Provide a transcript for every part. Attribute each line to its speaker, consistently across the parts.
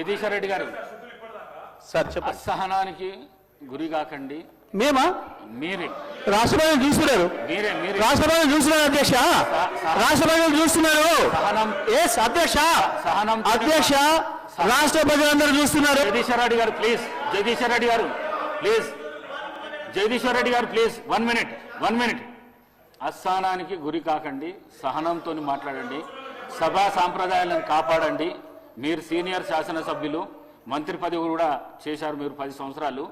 Speaker 1: జగదీశ్వర్ రెడ్డి గారు
Speaker 2: సార్ చెప్పండి.
Speaker 1: అసహనానికి గురి కాకండి.
Speaker 2: మేమా?
Speaker 1: మీరే.
Speaker 2: రాష్ట్రపతి చూస్తున్నారు.
Speaker 1: మీరే మీరే.
Speaker 2: రాష్ట్రపతి చూస్తున్నారు అధ్యక్ష. రాష్ట్రపతి చూస్తున్నారు.
Speaker 1: సహనం.
Speaker 2: ఎస్ అధ్యక్ష.
Speaker 1: సహనం
Speaker 2: అధ్యక్ష రాష్ట్ర ప్రజలందరూ చూస్తున్నారు.
Speaker 1: జగదీశ్వర్ రెడ్డి గారు ప్లీజ్. జగదీశ్వర్ రెడ్డి గారు ప్లీజ్. జగదీశ్వర్ రెడ్డి గారు please. One minute one minute. అస్థానానికి గురి కాకండి సహనంతో మాట్లాడండి సభా సాంప్రదాయాలను కాపాడండి మీరు సీనియర్ శాసనసభ్యులు మంత్రి పదవి కూడా చేశారు మీరు పది సంవత్సరాలు.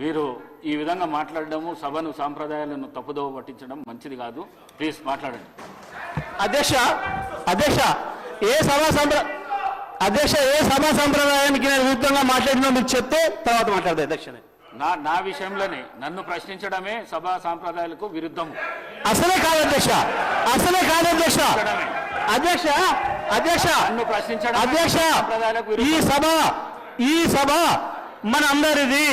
Speaker 1: మీరు ఈ విధంగా మాట్లాడడము సభను సాంప్రదాయాలను తప్పుదోవ పట్టించడం మంచిది కాదు. ప్లీజ్ మాట్లాడండి.
Speaker 2: అధ్యక్ష అధ్యక్ష ఏ సభా సంప్ర అధ్యక్ష ఏ సభా సంప్రదాయానికి నేను విరుద్ధంగా మాట్లాడినా మీరు చెప్తే తర్వాత మాట్లాడదు అధ్యక్ష.
Speaker 1: నా నా విషయంలోనే నన్ను ప్రశ్నించడమే సభా సాంప్రదాయాలకు విరుద్ధము.
Speaker 2: అసలే కాదు అధ్యక్ష అసలే కాదు అధ్యక్ష. అధ్యక్ష అధ్యక్ష అధ్యక్ష ఈ. సభ ఈ సభ మన అందరిది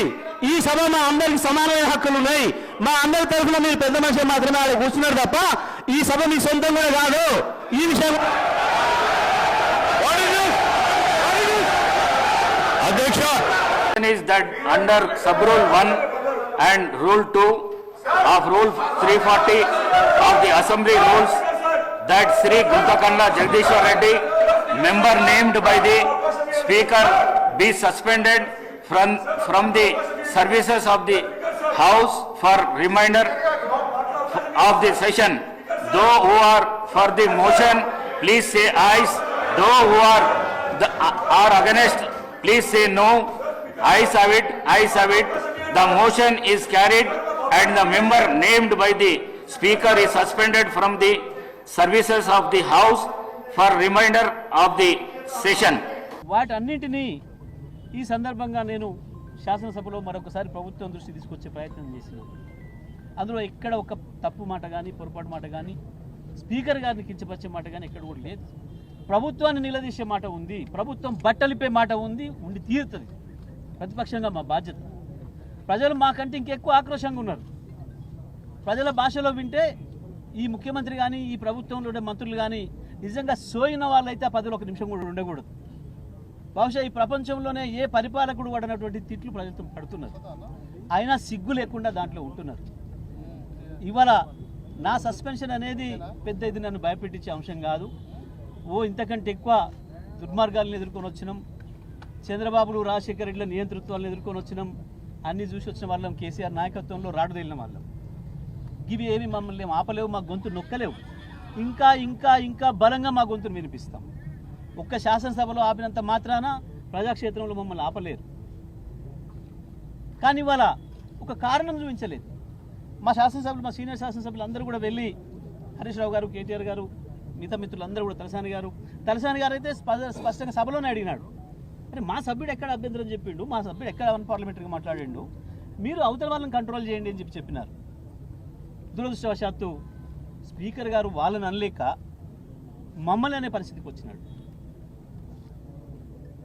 Speaker 2: ఈ సభ మా అందరికి సమానమైన హక్కులు ఉన్నాయి. మా అందరి తరఫున మీరు పెద్ద మనిషి మాత్రమే ఆడ కూర్చున్నారు తప్ప ఈ సభ మీ సొంతం కూడా కాదు. ఈ విషయం? అధ్యక్ష.
Speaker 1: Is that under sub rule 1 and rule 2 of rule 340 of the assembly rules that Sri Guntakanda Jagdishwar Reddy member named by the speaker be suspended from from the services of the house for remainder of the session. Those who are for the motion, please say ayes. Those who are the, are against, please say no. Ayes have it, ayes have it. The motion is carried and the member named by the speaker is suspended from the services of the house for remainder of the session.
Speaker 3: వాటన్నింటినీ ఈ సందర్భంగా నేను శాసనసభలో మరొకసారి ప్రభుత్వం దృష్టి తీసుకొచ్చే ప్రయత్నం చేసిన. అందులో ఎక్కడ ఒక తప్పు మాట కానీ పొరపాటు మాట కానీ స్పీకర్ గారిని కించపరిచే మాట కానీ ఎక్కడ కూడా లేదు. ప్రభుత్వాన్ని నిలదీసే మాట ఉంది. ప్రభుత్వం బట్టలిపే మాట ఉంది. ఉండి తీరుతుంది. ప్రతిపక్షంగా మా బాధ్యత. ప్రజలు మాకంటే ఇంకెక్కువ ఆక్రోషంగా ఉన్నారు. ప్రజల భాషలో వింటే ఈ ముఖ్యమంత్రి కానీ ఈ ప్రభుత్వంలో ఉండే మంత్రులు కానీ నిజంగా సోయిన వాళ్ళైతే ఆ పదవిలో ఒక నిమిషం కూడా ఉండకూడదు. బహుశా ఈ ప్రపంచంలోనే ఏ పరిపాలకుడు పడినటువంటి తిట్లు ప్రజలతో పడుతున్నారు. అయినా సిగ్గు లేకుండా దాంట్లో ఉంటున్నారు. ఇవాళ నా సస్పెన్షన్ అనేది పెద్ద ఇది నన్ను భయపెట్టించే అంశం కాదు. ఓ ఇంతకంటే ఎక్కువ దుర్మార్గాలను ఎదుర్కొని వచ్చినాం. చంద్రబాబులు రాజశేఖర రెడ్డిల నియంతృత్వాలను ఎదుర్కొని వచ్చినాం. అన్ని చూసి వచ్చిన వాళ్ళం కేసీఆర్ నాయకత్వంలో రాడుదేలిన వాళ్ళం. ఇవి ఏమి మమ్మల్ని ఆపలేవు మా గొంతు నొక్కలేవు. ఇంకా ఇంకా ఇంకా బలంగా మా గొంతును వినిపిస్తాం. ఒక్క శాసనసభలో ఆపినంత మాత్రాన ప్రజాక్షేత్రంలో మమ్మల్ని ఆపలేరు. కానీ ఇవాళ ఒక కారణం చూపించలేదు. మా శాసనసభ్యులు మా సీనియర్ శాసనసభ్యులు అందరూ కూడా వెళ్ళి హరీష్ రావు గారు కేటీఆర్ గారు మిగతా మిత్రులందరూ కూడా తలసాని గారు తలసాని గారు అయితే స్ప- స్పష్టంగా సభలోనే అడిగినాడు. అరే మా సభ్యుడు ఎక్కడ అభ్యంతరం చెప్పిండు? మా సభ్యుడు ఎక్కడ అన్పార్లమెంటరీగా మాట్లాడిండు? మీరు అవతల వాళ్ళని కంట్రోల్ చేయండి అని చెప్పి చెప్పినారు. దురదృష్టవశాత్తు స్పీకర్ గారు వాళ్ళని అనలేక మమ్మల్ని అనే పరిస్థితికి వచ్చినాడు.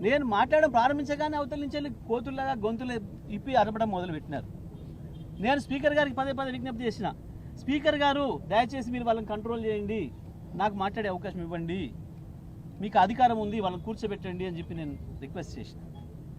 Speaker 3: నేను మాట్లాడడం ప్రారంభించగానే అవతల నుంచి వెళ్ళి కోతుల్లాగా గొంతులు ఇప్పి అరపడం మొదలు పెట్టినారు నేను స్పీకర్ గారికి పదే పదే విజ్ఞప్తి చేసిన స్పీకర్ గారు దయచేసి మీరు వాళ్ళని కంట్రోల్ చేయండి. నాకు మాట్లాడే అవకాశం ఇవ్వండి. మీకు అధికారం ఉంది వాళ్ళని కూర్చోబెట్టండి అని చెప్పి నేను రిక్వెస్ట్ చేసిన.